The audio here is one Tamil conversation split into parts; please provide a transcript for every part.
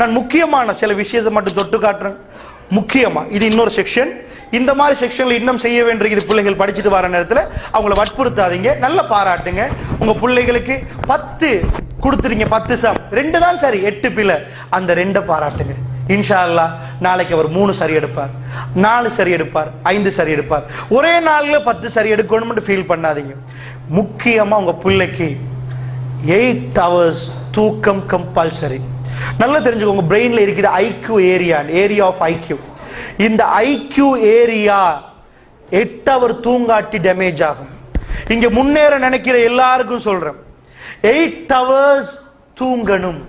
நான் முக்கியமான சில விஷயத்தை மட்டும் தொட்டு காட்டுறேன். முக்கியமா இது இன்னொரு செக்ஷன் இந்த மாதிரி செக்ஷன்ல இன்னும் செய்ய வேண்டியது பிள்ளைகள் படிச்சுட்டு வர நேரத்தில் அவங்கள வற்புறுத்தாதீங்க. நல்ல பாராட்டுங்க. உங்க பிள்ளைகளுக்கு பத்து கொடுத்துறீங்க பத்து சம் ரெண்டு தான் சரி எட்டு பிள்ளை அந்த ரெண்டை பாராட்டுங்க. இன்ஷா அல்லாஹ் நாளைக்கு அவர் மூணு சரி எடுப்பார். நாலு சரி எடுப்பார். ஐந்து சரி எடுப்பார். ஒரே நாளில் பத்து சரி எடுக்கணும்னு ஃபீல் பண்ணாதீங்க. முக்கியமா உங்க பிள்ளைக்கு எயிட் ஹவர்ஸ் தூக்கம் கம்பல்சரி நல்லா தெரிஞ்சுக்கோங்க பிரெயின்ல இருக்குது IQ area area of IQ இந்த ஐக்யூ ஏரியா எட்டு அவர் தூங்காட்டி டேமேஜ் ஆகும். இங்க முன்னேற நினைக்கிற எல்லாருக்கும் சொல்றேன். எயிட் ஹவர்ஸ் தூங்கணும்.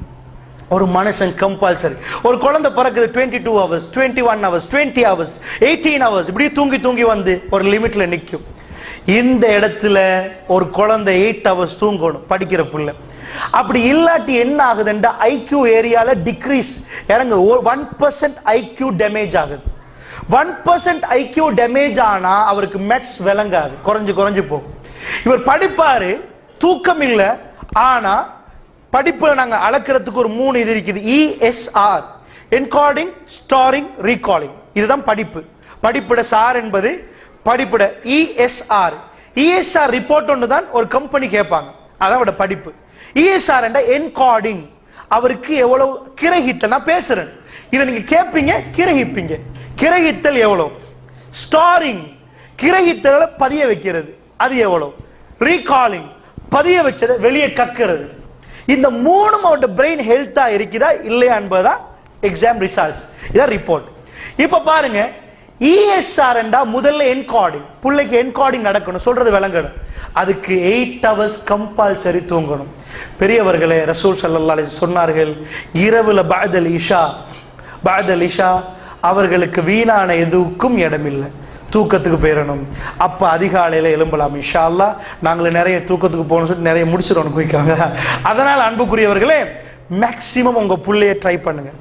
ஒரு மனுஷன் கம்பல்சரி ஒரு குழந்தை பிறக்குது twenty two hours twenty one hours twenty hours eighteen hours இப்படி தூங்கி தூங்கி வந்து ஒரு லிமிட்ல நிற்கும் இந்த இடத்துல ஒரு குழந்தை எயிட் ஹவர்ஸ் தூங்கணும் படிக்கிற பிள்ளை. அப்படி இல்லாட்டி என்ன ஆகுதுன்னா ஐக்யூ ஏரியால டிக்ரீஸ் இறங்கு. ஒன் பர்சன்ட் ஐக்யூ டேமேஜ் ஆகுது. ஒன் பர்சன்ட் ஐக்யூ டேமேஜ் ஆனா அவருக்கு மெட்ஸ் விளங்காது. குறைஞ்சு குறைஞ்சு போகும். இவர் படிப்பாரு. தூக்கம் இல்ல. ஆனா படிப்புல நாங்க அளக்கிறதுக்கு ஒரு மூணு இது இருக்குது. இஎஸ்ஆர் என்கார்டிங் ஸ்டாரிங் ரீகாலிங் இதுதான் படிப்பு. படிப்புட சார் என்பது படிப்புட இஎஸ்ஆர் இஎஸ்ஆர் ரிப்போர்ட் ஒன்று தான் ஒரு கம்பெனி கேட்பாங்க. அதான் அவட படிப்பு. ஈஎஸ்ஆர் என்ற என்கார்டிங் அவருக்கு எவ்வளவு கிரகித்தல்? நான் பேசுறேன். இதை நீங்க கேட்பீங்க கிரகிப்பீங்க. கிரகித்தல் எவ்வளவு? ஸ்டாரிங் கிரகித்தல பதிய வைக்கிறது. அது எவ்வளவு? ரீகாலிங் பதிய வச்சதை வெளியே கக்கிறது. இந்த மூணும் அவரோட பிரெயின் ஹெல்த்தா இருக்குதா இல்லையா என்பதுதான் எக்ஸாம் ரிசல்ட்ஸ் இதான் ரிப்போர்ட் இப்ப பாருங்க இஎஸ்ஆர் என்றா முதல்ல என்கார்டிங் பிள்ளைக்கு என்கார்டிங் நடக்கணும் சொல்றது விளங்கணும். அதுக்கு எயிட் ஹவர்ஸ் கம்பல்சரி தூங்கணும். பெரியவர்களே ரசூல் ஸல்லல்லாஹு சொன்னார்கள் இரவுல பாதல் இஷா பாதல் இஷா அவர்களுக்கு வீணான எதுவுக்கும் இடமில்லை. தூக்கத்துக்கு போயிடணும் அப்ப அதிகாலையில எழும்பலாம் இன்ஷா நாங்களும் நாங்கள் நிறைய தூக்கத்துக்கு போகணும்னு சொல்லிட்டு நிறைய முடிச்சிடணும் குயிக்காங்க அதனால அன்புக்குரியவர்களே மேக்சிமம் உங்க பிள்ளைய ட்ரை பண்ணுங்க.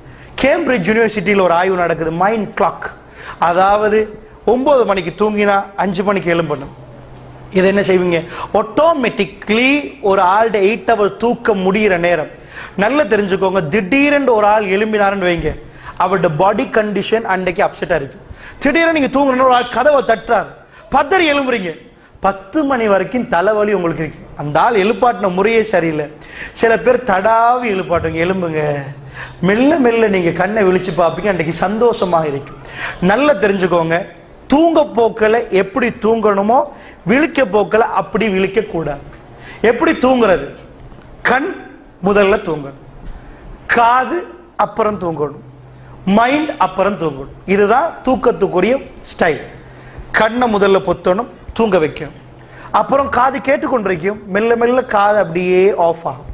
கேம்பிரிட்ஜ் யூனிவர்சிட்டியில் ஒரு ஆய்வு நடக்குது மைண்ட் கிளாக் அதாவது ஒன்பது மணிக்கு தூங்கினா அஞ்சு மணிக்கு எழும்பணும். இதை என்ன செய்வீங்க? ஆட்டோமேட்டிக்லி ஒரு ஆள்ட எயிட் ஹவர் தூக்க முடியிற நேரம். நல்லா தெரிஞ்சுக்கோங்க திடீரென்று ஒரு ஆள் எழும்பினாருன்னு வைங்க. அவரோட பாடி கண்டிஷன் அன்றைக்கு அப்செட்டா இருக்கு. திடீர்னு நீங்க தூங்கணும் ஒரு ஆள் கதவை தட்டுறார். பத்தரி எழும்புறீங்க. பத்து மணி வரைக்கும் தலைவலி உங்களுக்கு இருக்கு. அந்த ஆள் எழுப்பாட்டின முறையே சரியில்லை. சில பேர் தடாவி எழுப்பாட்டுங்க. எலும்புங்க மெல்ல மெல்ல நீங்க கண்ணை விழிச்சு பார்ப்பீங்க. அன்றைக்கு சந்தோஷமாக இருக்கும் நல்லா தெரிஞ்சுக்கோங்க. தூங்க போக்கில் எப்படி தூங்கணுமோ விழிக்க போக்கல அப்படி விழிக்க கூடாது. எப்படி தூங்குறது? கண் முதல்ல தூங்கணும். காது அப்புறம் தூங்கணும். மைண்ட் அப்புறம் தூங்கணும். இதுதான் தூக்கத்துக்குரிய ஸ்டைல் கண்ணை முதல்ல பொத்தணும் தூங்க வைக்கணும். அப்புறம் காது கேட்டுக்கொண்டிருக்கும். மெல்ல மெல்ல காது அப்படியே ஆஃப் ஆகும்.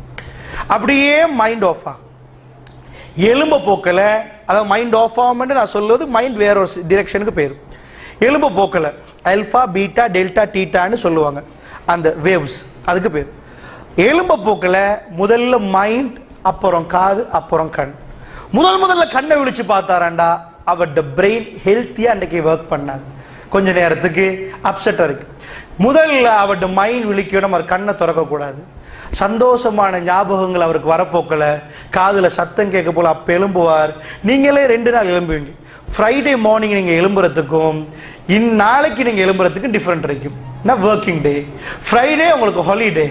அப்படியே மைண்ட் ஆஃப் ஆகும். எலும்ப போக்கல அதாவது மைண்ட் ஆஃப் ஆகும்னு நான் சொல்லுவது மைண்ட் வேற ஒரு டிரெக்ஷனுக்கு போயிடும் எலும்பு போக்கல. அல்ஃபா பீட்டா டெல்டா டீட்டான்னு சொல்லுவாங்க. அந்த வேவ்ஸ் அதுக்கு பேர். எலும்ப போக்கல முதல்ல மைண்ட் அப்புறம் காது அப்புறம் கண். முதல் முதல்ல கண்ணை விழிச்சு பார்த்தாராண்டா அவரோட பிரெயின் ஹெல்த்தியா அன்னைக்கு ஒர்க் பண்ணாங்க கொஞ்ச நேரத்துக்கு அப்செட்டா இருக்கு. முதல்ல அவரோட மைண்ட் விழிக்கணும் அவர் கண்ணை திறக்க கூடாது சந்தோஷமான ஞாபகங்கள் அவருக்கு வரப்போக்கல. காதுல சத்தம் கேட்க போல அப்ப எழும்புவார். நீங்களே ரெண்டு நாள் எழும்புவீங்க. ஃப்ரைடே மார்னிங் நீங்கள் எழும்புறதுக்கும் இந்நாளைக்கு நீங்கள் எழும்புறதுக்கும் டிஃப்ரெண்ட் இருக்கும். ஒர்க்கிங் டே ஃப்ரைடே உங்களுக்கு ஹாலிடே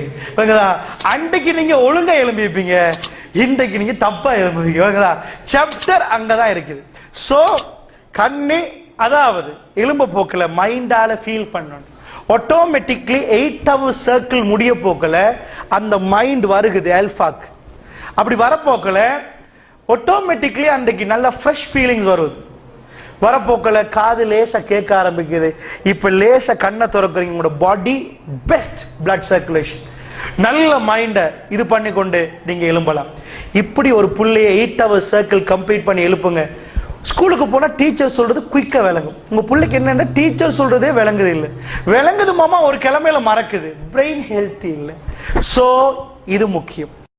அன்றைக்கு நீங்கள் ஒழுங்காக எழும்பிப்பீங்க இன்றைக்கு நீங்க தப்பா எழும்புவீங்க. சாப்டர் அங்கதான் இருக்குது. ஸோ கண்ணு அதாவது எலும்பு போக்கில் மைண்டால் ஃபீல் பண்ணணும். ஆட்டோமேட்டிக்லி எயிட் ஹவர் சர்க்கிள் முடிய போக்கில் அந்த மைண்ட் வருகுது அல்ஃபாக் அப்படி வரப்போக்கில் ஆட்டோமேட்டிக்லி அன்றைக்கு நல்ல ஃப்ரெஷ் ஃபீலிங்ஸ் வருது. வரப்போக்கில் காது லேசா கேட்க ஆரம்பிக்குது. இப்ப லேசா கண்ணை திறக்கிறீங்க. உங்களோட பாடி பெஸ்ட் பிளட் சர்க்குலேஷன் நல்ல மைண்டை இது பண்ணி கொண்டு நீங்க எழும்பலாம். இப்படி ஒரு புள்ளைய எயிட் ஹவர் சர்க்கிள் கம்ப்ளீட் பண்ணி எழுப்புங்க. ஸ்கூலுக்கு போனால் டீச்சர் சொல்றது குயிக்காக விளங்கும். உங்க பிள்ளைக்கு என்னென்னா டீச்சர் சொல்றதே விளங்குது இல்லை. விளங்குது மாமா ஒரு கிழமையில மறக்குது. பிரெயின் ஹெல்த்தி இல்லை. ஸோ இது முக்கியம்.